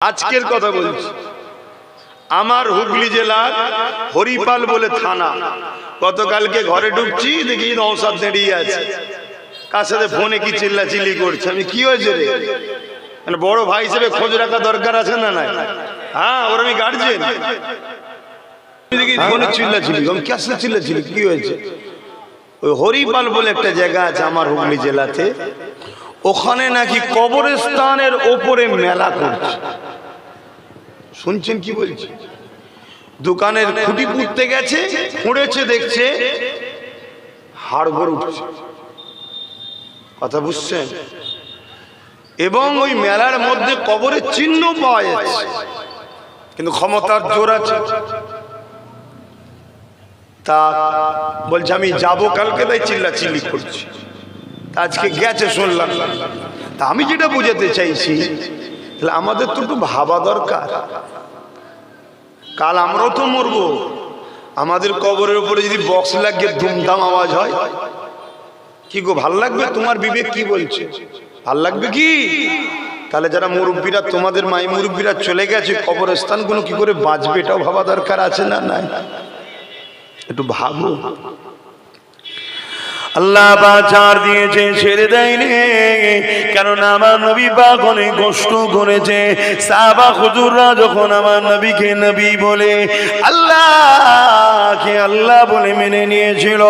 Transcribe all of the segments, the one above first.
আজকের কথা বলছি। আমার হুগলি জেলার হরিপাল বলে থানা। গতকালকে ঘরে ঢুকছি দেখি নৌসাদ দাঁড়িয়ে আছে। কার সাথে ফোনে কি চিল্লাচিল্লি করছে? আমি কি হয়েছে রে? মানে বড় ভাই হিসেবে খোঁজ রাখা দরকার আছে না নাই? হ্যাঁ ওর আমি গার্জেন দেখি ফোনে চিল্লাচিল্লি চিল্লাচিল্লি? কি হয়েছে? ওই হরিপাল বলে একটা জায়গা আছে আমার হুগলি জেলাতে। ওখানে নাকি কবরস্থানের ওপরে মেলা করছে। শুনছেন কি বলছি? দোকানের খুঁটি পুঁততে গেছে খুঁড়েছে দেখছে হাড়গোড় উঠছে। কথা বুঝছেন? এবং ওই মেলার মধ্যে কবরের চিহ্ন পাওয়া যাচ্ছে। কিন্তু ক্ষমতার জোর আছে। তা বলছে আমি যাব কালকে তাই চিল্লা চিল্লি করছি আজকে গেছে শুনলাম। তা আমি যেটা বুঝাতে চাইছি তাহলে আমাদের তো একটু ভাবা দরকার। কাল আমরাও তো মরবো। আমাদের কবরের উপরে যদি বক্স লাগিয়ে ধুমধাম আওয়াজ হয়, কি গো, ভালো লাগবে? তোমার বিবেক কি বলছে? ভালো লাগবে কি? তাহলে যারা মুরব্বীরা, তোমাদের মাই মুরব্বীরা চলে গেছে কবরস্থানগুলো, কি করে বাঁচবে এটাও ভাবা দরকার আছে না নাই? একটু ভাবো। আল্লাহ বাজার দিয়েছে, ছেড়ে দেয়নি। কেননা আমার নবী পাক অনেক কষ্ট করেছে। সাবা হুজুররা যখন আমার নবীকে নবী বলে, আল্লাহকে আল্লাহ বলে মেনে নিয়েছিল,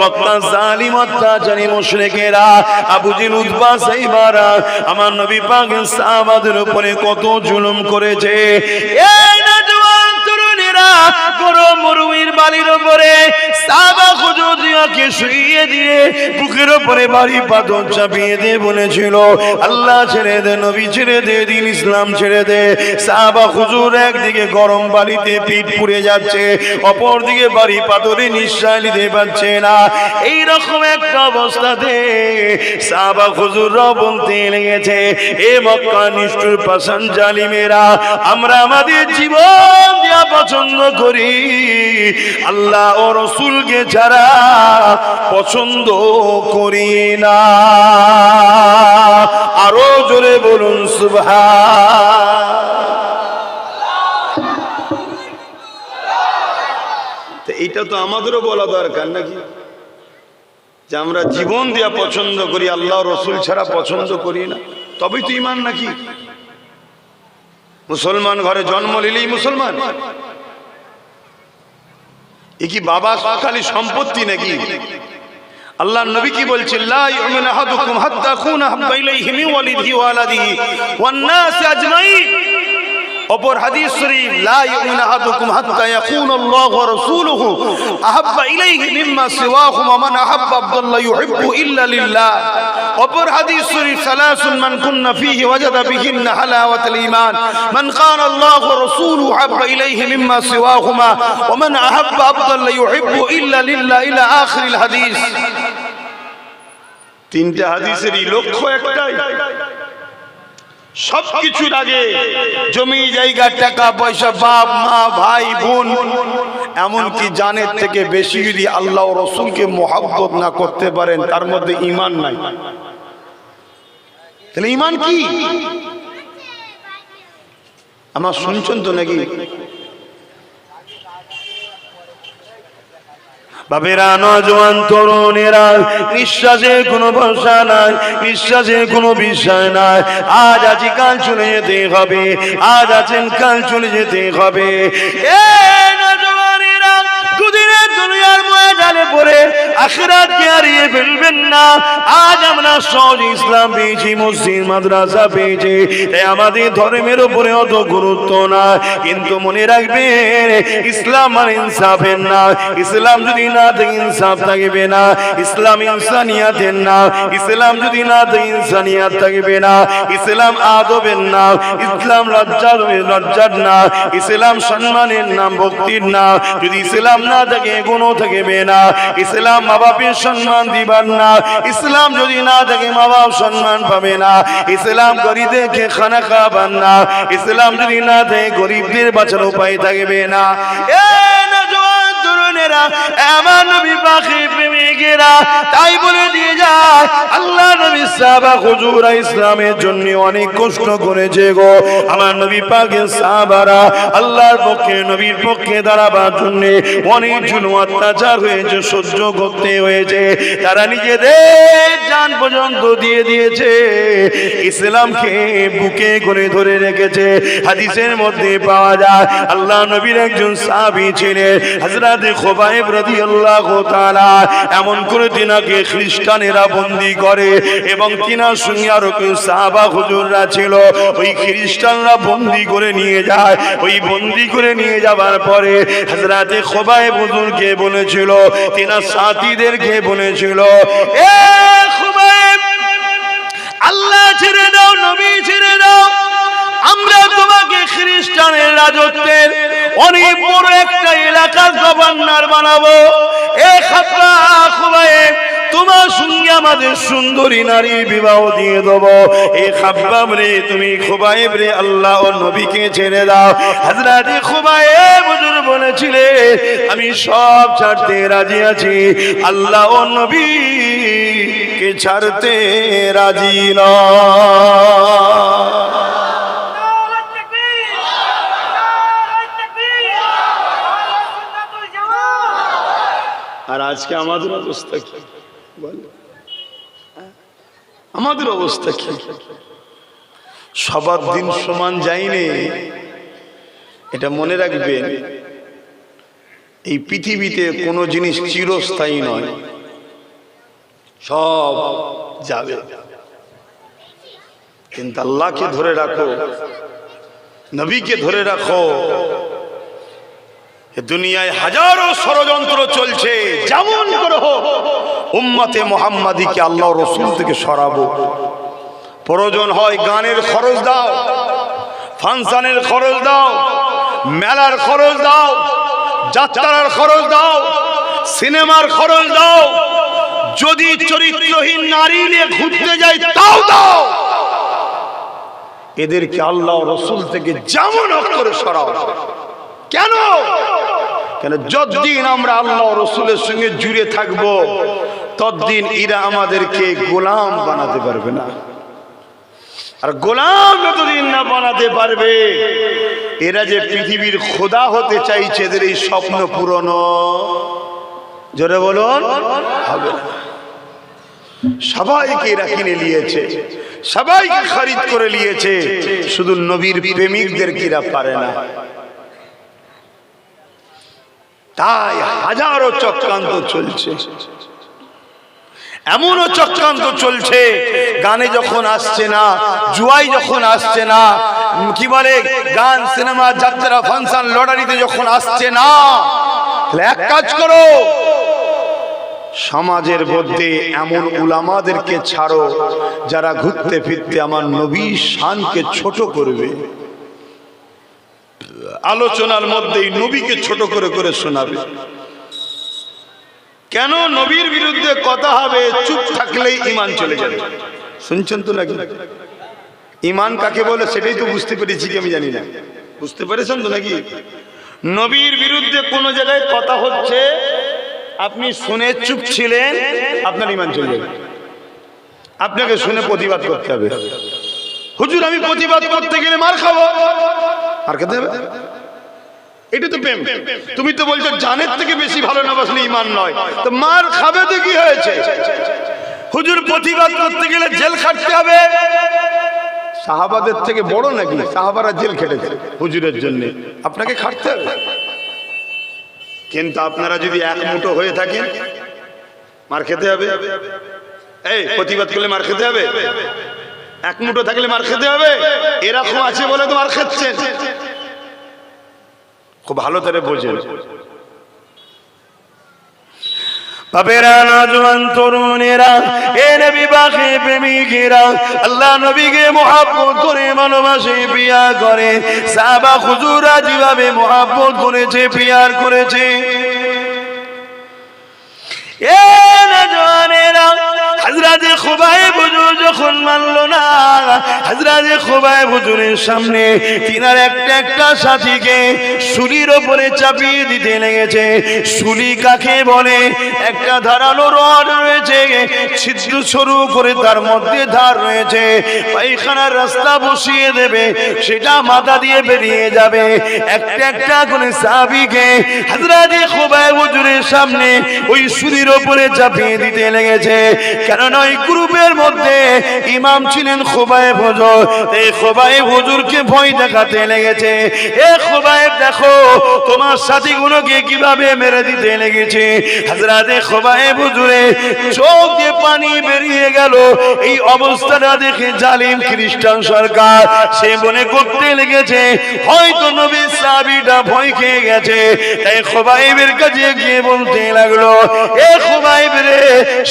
মক্কা জালিম অত্যাচারী মুশরিকেরা, আবু জিল উতবা সাইবারা, আমার নবী পাক সাহাবাদের উপরে কত জুলুম করেছে। এই বালির উপরে সাবা হুজুরিয়াকে শুইয়ে দিয়ে বুকের উপরে বাড়ি পাথর চাপিয়ে দিয়ে বলেছিল, আল্লাহ ছেড়ে দে, নবী ছেড়ে দে, দিন ইসলাম ছেড়ে দে। সাবা হুজুর একদিকে গরম বাড়িতে পিঠ পুড়ে যাচ্ছে অপর দিকে বাড়ি পাথরে নিঃশ্বাস নিতে পারছে না। এই রকম একটা অবস্থাতে সাবা হুজুররাও বলতে লেগেছে, এ মক্কা নিষ্ঠুর পাশান জালিমেরা, আমরা আমাদের জীবন দেওয়া পছন্দ করি। আল্লাহ ও রসুলকে ছাড়া পছন্দ করি না, আরও জোরে বলুন সুভা তো এইটা তো আমাদেরও বলা দরকার নাকি? যে আমরা জীবন দেওয়া পছন্দ করি, আল্লাহ রসুল ছাড়া পছন্দ করি না। তবেই তো ইমান নাকি? মুসলমান ঘরে জন্ম নিলেই মুসলমান। এ কি বাবা খালি সম্পত্তি নাকি? আল্লাহ নবী কি বলছেন লা ইউমিনু আহাদুকুম হাত্তা খুনা হাব্বা ইলাইহি মিন ওয়ালিদিহি ওয়া ওয়ালাদিহি ওয়ান নাস আজমাইন। অপর হাদিস শরীফ, লা ইউমিনু আহাদুকুম হাত্তা ইয়াকুন আল্লাহু ওয়া রাসূলুহু আহাব্বা ইলাইহি মিম্মা সিওয়াহুমা মান আহাব্বা আব্দুল্লাহ ইউহিব্বু ইল্লা লিল্লাহ। অপর হাদিস শরীফ, সালাসুন মান কুন্না ফীহি ওয়াজাদা বিহিন্না হালাওয়াতাল ঈমান। মান কান আল্লাহু ওয়া রাসূলুহু আহাব্বা ইলাইহি মিম্মা সিওয়াহুমা, ওয়া মান আহাব্বা আব্দুল্লাহ ইউহিব্বু ইল্লা লিল্লাহ, ইলা আখিরিল হাদিস। তিনটা হাদিসেরই লক্ষ্য একটাই। সব কিছুর আগে জমি, জায়গা, টাকা, পয়সা, বাপ, মা, ভাই, বোন, এমনকি জানের থেকে বেশি যদি আল্লাহ রসুলকে মোহাব্বত না করতে পারেন, তার মধ্যে ইমান নাই। তাহলে ইমান কি? আমার শুনছেন তো নাকি? বাবেরা তরুণেরা কোনো ভরসা নাই নিঃশ্বাসে কোনো বিষয় নাই। আজ আছি, কাল চলে যেতে হবে। আজ আছেন, কাল চলে যেতে হবে। এ দুদিনের দুনিয়ার ময়দানে পড়ে আখিরাতকে হারিয়ে ফেলবেন না? আজ আমরা সহজ ইসলাম পেয়েছি, মসজিদ, মাদ্রাসা পেয়েছি। তাই আমাদের ধর্মের উপরে অত গুরুত্ব না কিন্তু মনে রাখবেন, ইসলাম আর ইনসাফের না। ইসলাম যদি না থাকে ইনসাফ থাকবে না। ইসলাম ইনসানিয়াতের না। ইসলাম যদি না থাকে ইনসানিয়াত থাকবে না। ইসলাম আদবের না। ইসলাম লজ্জার লজ্জার না। ইসলাম সম্মানের নাম, ভক্তির না। যদি ইসলাম না থাকে কোনো থাকবে না। ইসলাম মা বাপের সম্মান দিবার না। ইসলাম যদি না থাকে মা বাপ সম্মান পাবে না। ইসলাম গরিবদেরকে খানা খাবার না। ইসলাম যদি না থাকে গরিবদের বাঁচার উপায় থাকবে না। এ প্রেমিকেরা, তাই বলে দিয়ে যায়, আল্লাহ নবী ইসলামের জন্য অনেক কষ্ট করেছে গো। আমার নবী আল্লাহর পক্ষে, নবীর পক্ষে দাঁড়াবার জন্য অনেক জুলুম অত্যাচার হয়েছে, সহ্য করতে হয়েছে। তারা নিজেদের জান পর্যন্ত দিয়ে দিয়েছে। ইসলামকে বুকে করে ধরে রেখেছে। হাদিসের মধ্যে পাওয়া যায়, আল্লাহ নবীর একজন সাহাবী ছিলেন হযরত খুবাইব রাদিয়াল্লাহু তাআলা এমন করে তিনাকে খ্রিস্টানেরা বন্দি করে এবং তিনার সঙ্গে আরও কেউ সাহাবা হুজুররা ছিল, ওই খ্রিস্টানরা বন্দি করে নিয়ে যায়। ওই বন্দি করে নিয়ে যাবার পরে হযরতে খুবাইব হুজুরকে বলেছিল, তিনার সাথীদেরকে বলেছিল, এ খুবাইব, আল্লাহ ছেড়ে দাও, নবী ছেড়ে দাও আমরা তোমাকে খ্রিস্টানের রাজত্বের অনেক বড় একটা এলাকার গভর্নর বানাবো। এ খুবাইব তোমার সঙ্গে আমাদের সুন্দরী নারী বিবাহ দিয়ে দেবো। এ খাব্বাব রে, তুমি খুবাইব রে, আল্লাহ ও নবীকে ছেড়ে দাও। হাজরাতে খুবাইব হুজুর বলেছিলে, আমি সব ছাড়তে রাজি আছি। আল্লাহ ও নবী কে ছাড়তে রাজি নয়। আজকে আমাদের অবস্থা কি? আমাদের অবস্থা কি? সবার দিন সমান যায়নি এটা মনে রাখবেন, এই পৃথিবীতে কোনো জিনিস চিরস্থায়ী নয়। সব যাবে। কিন্তু আল্লাহকে ধরে রাখো, নবীকে ধরে রাখো। দুনিয়ায় হাজারো ষড়যন্ত্র চলছে। যেমন করে হোক, উম্মতে মোহাম্মদীকে আল্লাহ রসুল থেকে সরাবো। প্রয়োজন হয় গানের খরচ দাও, ফাংশনের খরচ দাও, মেলার খরচ দাও, যাত্রার খরচ দাও, সিনেমার খরচ দাও। যদি চরিত্রহীন নারী নিয়ে ঘুরতে যাই তাও দাও। এদেরকে আল্লাহ রসুল থেকে যেমন করে সরাও। কেন? কেন যতদিন আমরা আল্লাহ রসুলের সঙ্গে জুড়ে থাকব, ততদিন এরা আমাদেরকে গোলাম বানাতে পারবে না। আর গোলাম যতদিন না বানাতে পারবে, এরা যে পৃথিবীর খোদা হতে চাইছে এদের এই স্বপ্ন পূরণ জোরে বলুন, হবে না। সবাইকে এরা কিনে নিয়েছে, সবাইকে খরিদ করে নিয়েছে, শুধু নবীর প্রেমিকদের কিরা পারে না। তাই হাজারো চক্রান্ত চলছে। এমনও চক্রান্ত চলছে, গানে যখন আসছে না জুয়াই যখন আসছে না কি বলে, গান, সিনেমা, যাত্রা, ফাংশন, লটারিতে যখন আসছে না এক কাজ করো, সমাজের মধ্যে এমন উলামাদেরকে ছাড়ো, যারা ঘুরতে ফিরতে আমার নবী শানকে ছোট করবে। আলোচনার মধ্যেই নবীকে ছোট করে করে শোনাবে। কেন নবীর বিরুদ্ধে কথা হবে? চুপ থাকলেই ইমান চলে যাবে। শুনছেন তো নাকি? ইমান কাকে বলে সেটাই তো বুঝতে পেরেছি কি আমি জানি না। বুঝতে পেরেছেন তো নাকি? নবীর বিরুদ্ধে কোনো জায়গায় কথা হচ্ছে, আপনি শুনে চুপ ছিলেন, আপনার ইমান চলে যাবে। আপনাকে শুনে প্রতিবাদ করতে হবে। হুজুর, আমি প্রতিবাদ করতে গেলে মার খাব? আর খেতে হবে? এটা তো প্রেম। তুমি তো বলছো জানের থেকে বেশি ভালো না বাসলে ইমান নয়। তো মার খাবে তো কি হয়েছে? হুজুর প্রতিবাদ করতে গেলে জেল খাটতে হবে। সাহাবাদের থেকে বড় নাকি? সাহাবারা জেল খেটেছে হুজুরের জন্য। আপনাকে খাটতে হবে। কিন্তু আপনারা যদি এক মুঠো হয়ে থাকেন, মার খেতে হবে। এই, প্রতিবাদ করলে মার খেতে হবে? এক মুঠো থাকলে মার খেতে হবে? এরকম আছে বলে তো মার খুব ভালো করে বোঝেন বাপেরা করে করেছে, পিয়ার করেছে। হাজরাতে খোবাই বুজুর যখন মানলো না হাজরাতে খোবাই বুজুরের সামনে তিনার একটা একটা সাথীকে শুলির ওপরে চাপিয়ে দিতে লেগেছে। শুলি কাকে বলে? একটা ধারালো রড রয়েছে ছিদ্র সরু করে তার মধ্যে ধার রয়েছে। পায়খানার রাস্তা বসিয়ে দেবে, সেটা মাথা দিয়ে বেরিয়ে যাবে। একটা একটা করে সাবিকে হাজরাতে খোবাই হুজুরের সামনে ওই সুরির ওপরে চাপিয়ে দিতে লেগেছে। কেননা ওই গ্রুপের মধ্যে ইমাম ছিলেন খোবাই হুজুর। এই খোবাই হুজুরকে ভয় দেখাতে লেগেছে। এ খোবাই দেখো, তোমার সাথীগুলোকে কীভাবে মেরে দিতে লেগেছে। হাজরাতে খোবাই হুজুরে চোখ দিয়ে পানি বেরিয়ে গেল। এই অবস্থাটা দেখে জালিম খ্রিস্টান সরকার সে মনে করতে লেগেছে, হয়তো নবী সাবিটা ভয় খেয়ে গেছে। তাই খোবাইবের কাছে গিয়ে বলতে লাগল, এ খোবাইব রে,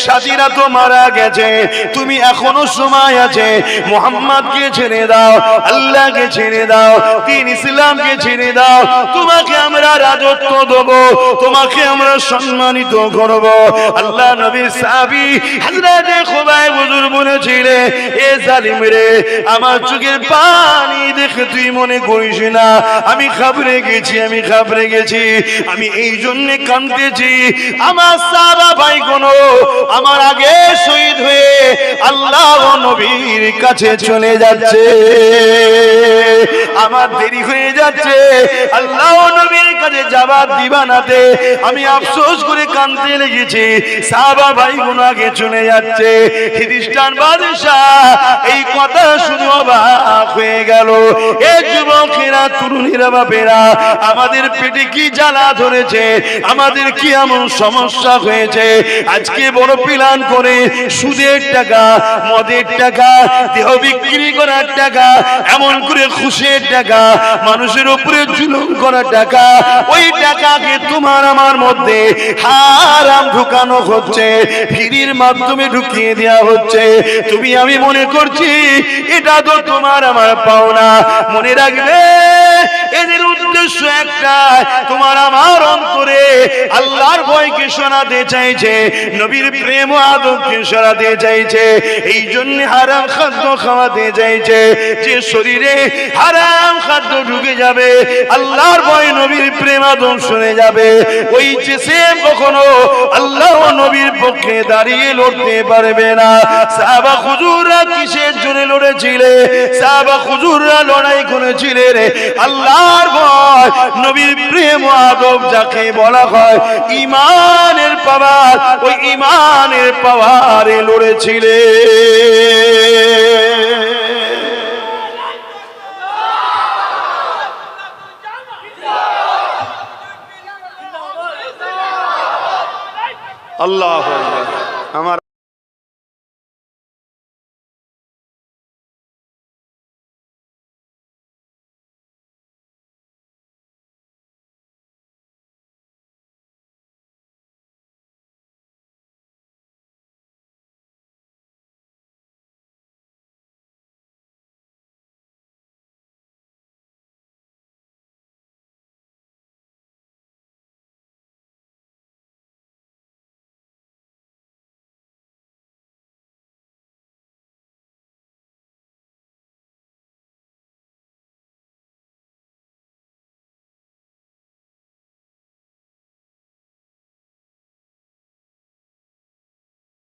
সাথীরা তো মারা গেছে, তুমি এখনও সময় আছে। মোহাম্মদকে ছেড়ে দাও, আল্লাহকে ছেড়ে দাও, দিন ইসলামকে ছেড়ে দাও। তোমাকে আমরা রাজত্ব দেবো, তোমাকে আমরা সম্মানিত করব। আল্লাহ নবী সাহাবী হযরতে খোবাই হুজুর বলেছিলে এ জালিম রে, আমার চোখের পানি দেখে তুই মনে করিস না। আমি খাবরে গেছি, আমি খাবরে গেছি, আমি এই জন্য কাঁদতেছি। আমার সাহাবা ভাই কোন আমার আগে শহীদ হয়ে আল্লাহ নবীর কাছে চলে যাচ্ছে। আমার দেরি হয়ে যাচ্ছে। আল্লাহ নবীর কাছে যাবার দিবানাতে আমি আফসোস করে কাঁদতে লেগেছি। সাহাবা ভাই আগে চলে যাচ্ছে। খ্রিস্টান বাদশাহ এই কথা শুধু অবাক হয়ে গেল। এ যুবকেরা, তরুণীরা, বাপেরা, আমাদের পেটে কি জ্বালা ধরেছে? আমাদের কি এমন সমস্যা হয়েছে? আজকে বড় প্ল্যান করে সুদের টাকা, মদের টাকা, দেহ বিক্রি করার টাকা, এমন করে খুশের টাকা, মানুষের উপরে জুলুম করার টাকা, ওই টাকাকে তোমার আমার মধ্যে হারাম ঢুকানো হচ্ছে, ফিরির মাধ্যমে ঢুকিয়ে দেওয়া হচ্ছে। তুমি আমি মনে করছি, এটা তো তোমার আমার পাওনা। মনে রাখবে, এদের উদ্দেশ্য একটা তোমার আমার অন্তরে আল্লাহর ভয়কে শোনাতে চাইছে, নবীর প্রেম ও আদবকে শোনাতে চাইছে এই জন্য হারাম খাদ্য খাওয়াতে চাইছে, যে শরীরে হারাম খাদ্য ঢুকে যাবে, আল্লাহর ভয় নবীর প্রেম আদব শুনে যাবে, ওই যে সে কখনো আল্লাহ নবীর পক্ষে দাঁড়িয়ে লড়তে পারবে না। সাহাবা খুজুররা কিসের জন্য লড়েছিলে? সাহাবা খুজুররা লড়াই করেছিলে রে, আল্লাহর ভয় নবীর প্রেম আদব যাকে বলা হয় ইমানের পাওয়ার ওই ইমানের পাওয়ারে লড়েছিলে। আল্লাহ আমার